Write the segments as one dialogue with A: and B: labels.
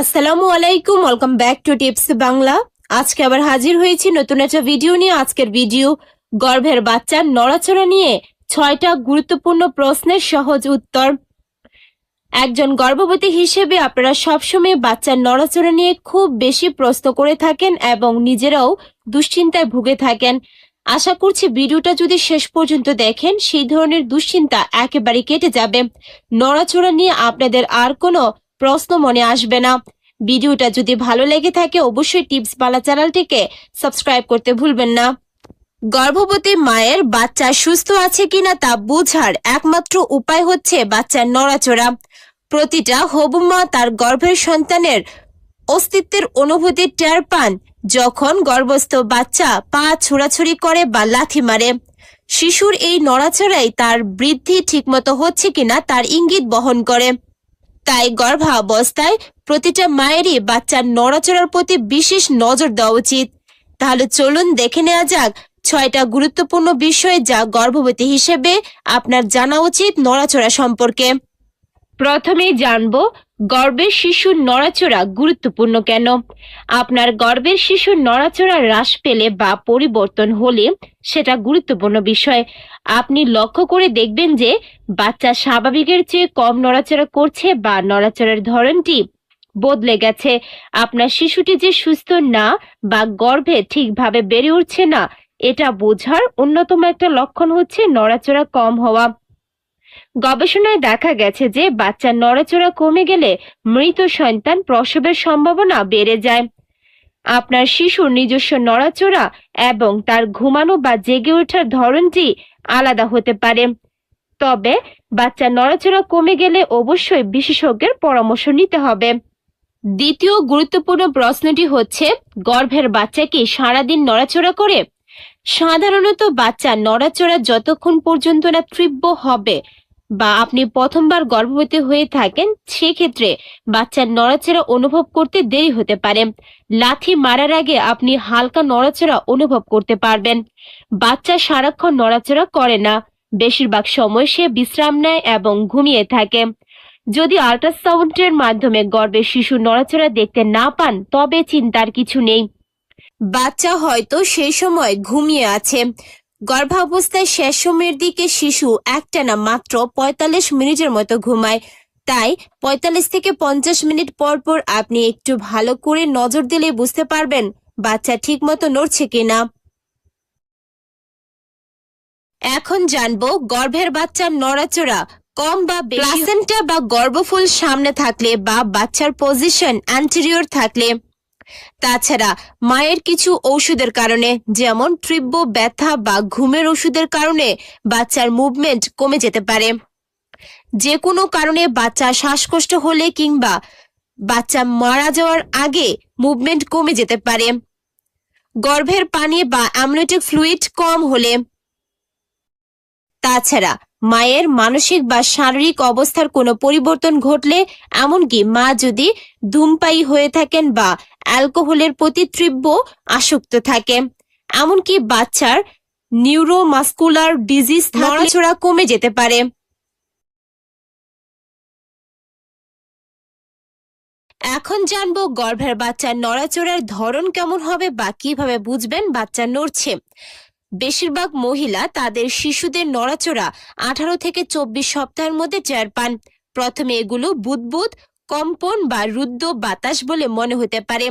A: আসসালামু আলাইকুম welcome back to tips Bangla আজকে আবার হাজির হয়েছি নতুন একটা ভিডিও নিয়ে। আজকের ভিডিও গর্ভের বাচ্চার নড়াচড়া নিয়ে ছয়টা গুরুত্বপূর্ণ প্রশ্নের সহজ উত্তর। একজন গর্ভবতী হিসেবে আপনারা সবসময় বাচ্চার নড়াচড়া নিয়ে খুব বেশি প্রশ্ন করে থাকেন এবং নিজেরাও দুশ্চিন্তায় ভুগে থাকেন। আশা করছি ভিডিওটা যদি শেষ পর্যন্ত দেখেন, সেই ধরনের দুশ্চিন্তা একেবারে কেটে যাবে। নড়াচড়া নিয়ে আপনাদের আর কোনো প্রশ্ন মনে আসবে না। ভিডিওটা যদি ভালো লেগে থাকে, অবশ্যই টিপস বালা চ্যানেলটিকে সাবস্ক্রাইব করতে ভুলবেন না। গর্ভবতী মায়ের বাচ্চা সুস্থ আছে কিনা তা বোঝার একমাত্র উপায় হচ্ছে বাচ্চার নড়াচড়া। প্রতিটা হবু মা তার গর্ভের সন্তানের অস্তিত্বের অনুভূতি টের পান যখন গর্ভস্থ বাচ্চা পা ছোড়াছুড়ি করে বা লাথি মারে। শিশুর এই নড়াচড়াই তার বৃদ্ধি ঠিকমতো হচ্ছে কিনা তার ইঙ্গিত বহন করে। তাই গর্ভাবস্থায় প্রতিটা মায়েরই বাচ্চার নড়াচড়ার প্রতি বিশেষ নজর দেওয়া উচিত। তাহলে চলুন দেখে নেওয়া যাক ছয়টা গুরুত্বপূর্ণ বিষয় যা গর্ভবতী হিসেবে আপনার জানা উচিত নড়াচড়া সম্পর্কে। প্রথমেই জানব গর্ভের শিশুর নড়াচড়া গুরুত্বপূর্ণ কেন? আপনার গর্ভের শিশুর নড়াচড়া হ্রাস পেলে বা পরিবর্তন হলে সেটা গুরুত্বপূর্ণ বিষয়। আপনি লক্ষ্য করে দেখবেন যে, বাচ্চা স্বাভাবিকের চেয়ে কম নড়াচড়া করছে বা নড়াচড়ার ধরনটি বদলে গেছে। আপনার শিশুটি যে সুস্থ না বা গর্ভে ঠিকভাবে বেড়ে উঠছে না, এটা বোঝার অন্যতম একটা লক্ষণ হচ্ছে নড়াচড়া কম হওয়া। গবেষণায় দেখা গেছে যে বাচ্চার নড়াচড়া কমে গেলে মৃত সন্তান প্রসবের সম্ভাবনা বেড়ে যায়। আপনার শিশুর নিজস্ব নড়াচড়া এবং তার ঘুমানো বা জেগে ওঠার ধরনটি আলাদা হতে পারে। তবে বাচ্চার নড়াচড়া কমে গেলে অবশ্যই বিশেষজ্ঞের পরামর্শ নিতে হবে। দ্বিতীয় গুরুত্বপূর্ণ প্রশ্নটি হচ্ছে, গর্ভের বাচ্চা কি সারাদিন নড়াচড়া করে? সাধারণত বাচ্চা নড়াচড়া যতক্ষণ পর্যন্ত না তীব্র হবে বা আপনি প্রথমবার গর্ভবতী হয়ে থাকেন, সেক্ষেত্রে বাচ্চার নড়াচড়া অনুভব করতে দেরি হতে পারে। লাথি মারার আগে আপনি হালকা নড়াচড়া অনুভব করতে পারবেন। বাচ্চা সারাক্ষণ নড়াচড়া করে না। বেশিরভাগ সময় সে বিশ্রাম নেয় এবং ঘুমিয়ে থাকে। যদি আল্ট্রাসাউন্ডের মাধ্যমে গর্ভের শিশু নড়াচড়া দেখতে না পান, তবে চিন্তার কিছু নেই। বাচ্চা হয়তো সেই সময় ঘুমিয়ে আছে। গর্ভাবস্থায় শেষ সময়ের দিকে শিশু একটানা মাত্র পঁয়তাল্লিশ মিনিটের মতো ঘুমায়। তাই পঁয়তাল্লিশ থেকে পঞ্চাশ মিনিট পর পর আপনি একটু ভালো করে নজর দিলে বুঝতে পারবেন বাচ্চা ঠিক মতো নড়ছে কিনা। এখন জানব গর্ভের বাচ্চার নড়াচড়া কম বা প্লাসেন্টা বা গর্ভফুল সামনে থাকলে বা বাচ্চার পজিশন অ্যান্টেরিয়র থাকলে তাছাড়া মায়ের কিছু ঔষধের কারণে, যেমন তীব্র ব্যথা বা ঘুমের ওষুধের কারণে বাচ্চার মুভমেন্ট কমে যেতে পারে। যে কোনো কারণে বাচ্চা শ্বাসকষ্ট হলে কিংবা বাচ্চা মারা যাওয়ার আগে মুভমেন্ট কমে যেতে পারে। গর্ভের পানি বা অ্যামনেটিক ফ্লুইড কম হলে। তাছাড়া মায়ের মানসিক বা শারীরিক অবস্থার কোনো পরিবর্তন ঘটলে এমনকি মা যদি ধূমপায়ী হয়ে থাকেন বা অ্যালকোহলের প্রতি তীব্র আসক্ত থাকে। এমনকি বাচ্চার নিউরোমাস্কুলার ডিজিজ নড়াচড়া কমে যেতে পারে। এখন জানব গর্ভের বাচ্চার নড়াচড়ার ধরন কেমন হবে বা কীভাবে বুঝবেন বাচ্চা নড়ছে। বেশিরভাগ মহিলা তাদের শিশুদের নড়াচড়া আঠারো থেকে চব্বিশ সপ্তাহের মধ্যে টের পান। প্রথমে এগুলো বুদবুদ, কম্পন বা রুদ্র বাতাস বলে মনে হতে পারে।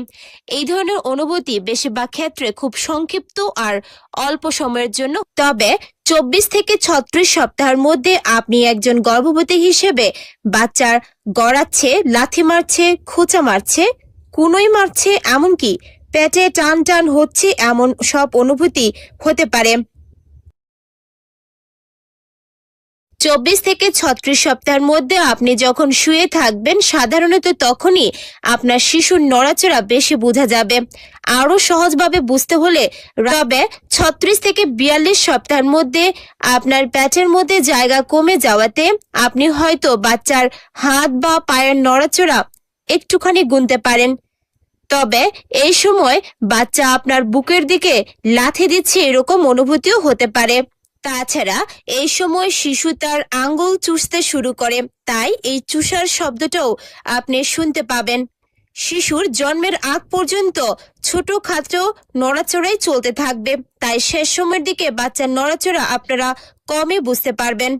A: এই ধরনের অনুভূতি বেশিরভাগ ক্ষেত্রে খুব সংক্ষিপ্ত আর অল্প সময়ের জন্য। তবে চব্বিশ থেকে ছত্রিশ সপ্তাহের মধ্যে আপনি একজন গর্ভবতী হিসেবে বাচ্চার গড়াচ্ছে, লাথি মারছে, খোঁচা মারছে, কুনোই মারছে, এমনকি পেটে টান টান হচ্ছে এমন সব অনুভূতি হতে পারে। চব্বিশ থেকে ছত্রিশ সপ্তাহের মধ্যে আপনি যখন শুয়ে থাকবেন, সাধারণত তখনই আপনার শিশুর নড়াচড়া বেশি বোঝা যাবে। আরও সহজভাবে বুঝতে হলে তবে ছত্রিশ থেকে বিয়াল্লিশ সপ্তাহের মধ্যে আপনার প্যাটের মধ্যে জায়গা কমে যাওয়াতে আপনি হয়তো বাচ্চার হাত বা পায়ের নড়াচড়া একটুখানি গুনতে পারেন। তবে এই সময় বাচ্চা আপনার বুকের দিকে লাথি দিচ্ছে এরকম অনুভূতিও হতে পারে। তাছাড়া এই সময় শিশু তার আঙ্গুল চুষতে শুরু করে, তাই এই চুষার শব্দটাও আপনি শুনতে পাবেন। শিশুর জন্মের আগ পর্যন্ত ছোট খাটো নড়াচড়াই চলতে থাকবে, তাই শেষ সময়ের দিকে বাচ্চার নড়াচড়া আপনারা কমই বুঝতে পারবেন।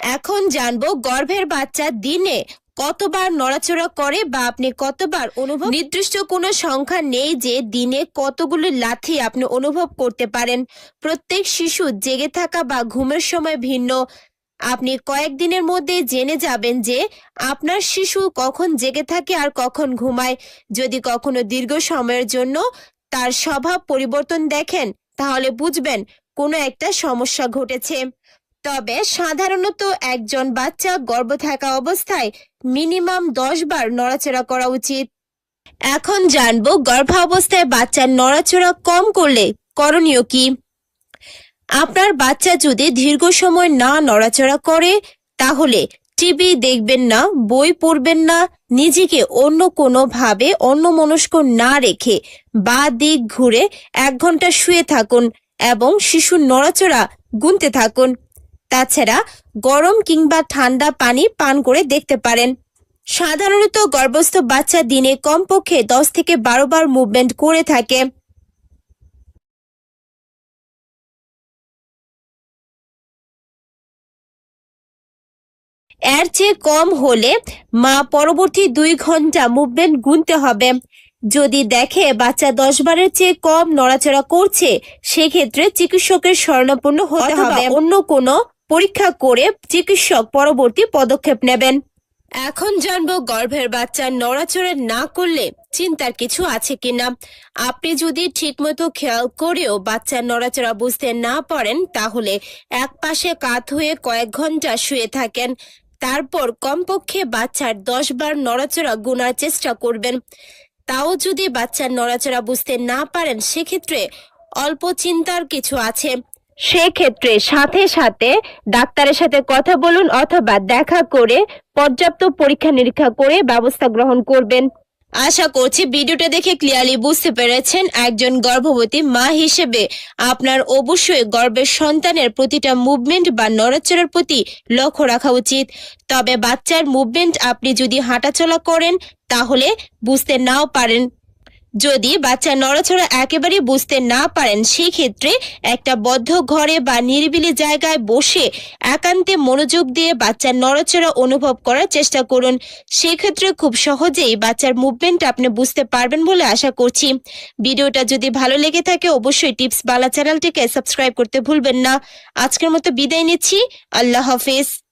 A: এখন জানব গর্ভের বাচ্চা দিনে কতবার নড়াচড়া করে বা আপনি কতবার অনুভব নির্দিষ্ট কোনো সংখ্যা নেই যে দিনে কতগুলো লাথি আপনি অনুভব করতে পারেন। প্রত্যেক শিশু জেগে থাকা বা ঘুমের সময় ভিন্ন। আপনি কয়েকদিনের মধ্যে জেনে যাবেন যে আপনার শিশু কখন জেগে থাকে আর কখন ঘুমায়। যদি কখনো দীর্ঘ সময়ের জন্য তার স্বভাব পরিবর্তন দেখেন, তাহলে বুঝবেন কোনো একটা সমস্যা ঘটেছে। তবে সাধারণত একজন বাচ্চা গর্ভ থাকা অবস্থায় মিনিমাম দশ বার নড়াচড়া করা উচিত। এখন জানব গর্ভাবস্থায় বাচ্চার নড়াচড়া কম করলে করণীয় কি? আপনার বাচ্চা যদি দীর্ঘ সময় না নড়াচড়া করে, তাহলে টিভি দেখবেন না, বই পড়বেন না, নিজেকে অন্য কোনো ভাবে অন্যমনস্ক না রেখে বা দিক ঘুরে এক ঘণ্টা শুয়ে থাকুন এবং শিশুর নড়াচড়া গুনতে থাকুন। তাছাড়া গরম কিংবা ঠান্ডা পানি পান করে দেখতে পারেন। সাধারণত গর্ভস্থ বাচ্চা দিনে কমপক্ষে দশ থেকে বারো বার মুভমেন্ট করে থাকে। এর চেয়ে কম হলে মা পরবর্তী দুই ঘণ্টা মুভমেন্ট গুনতে হবে। যদি দেখে বাচ্চা দশ বারের চেয়ে কম নড়াচড়া করছে সেক্ষেত্রে চিকিৎসকের শরণাপন্ন হতে হবে। অন্য কোনো পরীক্ষা করে চিকিৎসক পরবর্তী পদক্ষেপ নেবেন। এখন জানব গর্ভের বাচ্চা নড়াচড়া না করলে চিন্তার কিছু আছে কিনা। আপনি যদি ঠিকমতো খেয়াল করেও বাচ্চার নড়াচড়া বুঝতে না পারেন, তাহলে এক পাশে কাত হয়ে কয়েক ঘণ্টা শুয়ে থাকেন। তারপর কমপক্ষে বাচ্চার দশ বার নড়াচড়া গুনার চেষ্টা করবেন। তাও যদি বাচ্চার নড়াচড়া বুঝতে না পারেন, সেক্ষেত্রে অল্প চিন্তার কিছু আছে। সেক্ষেত্রে সাথে সাথে ডাক্তারের সাথে কথা বলুন অথবা দেখা করে পর্যাপ্ত পরীক্ষা নিরীক্ষা করে ব্যবস্থা গ্রহণ করবেন। আশা করছি ভিডিওটা দেখে ক্লিয়ারলি বুঝতে পেরেছেন। একজন গর্ভবতী মা হিসেবে আপনার অবশ্যই গর্ভের সন্তানের প্রতিটা মুভমেন্ট বা নড়াচড়ার প্রতি লক্ষ্য রাখা উচিত। তবে বাচ্চার মুভমেন্ট আপনি যদি হাঁটাচলা করেন, তাহলে বুঝতে নাও পারেন। যদি বাচ্চা নড়াচড়া একেবারে বুঝতে না পারেন সেই ক্ষেত্রে একটা বদ্ধ ঘরে বা নিরিবিলি জায়গায় বসে একান্তে মনোযোগ দিয়ে বাচ্চার নড়াচড়া অনুভব করার চেষ্টা করুন। সেক্ষেত্রে খুব সহজেই বাচ্চার মুভমেন্ট আপনি বুঝতে পারবেন বলে আশা করছি। ভিডিওটা যদি ভালো লেগে থাকে, অবশ্যই টিপস বালা চ্যানেলটিকে সাবস্ক্রাইব করতে ভুলবেন না। আজকের মতো বিদায় নিচ্ছি। আল্লাহ হাফেজ।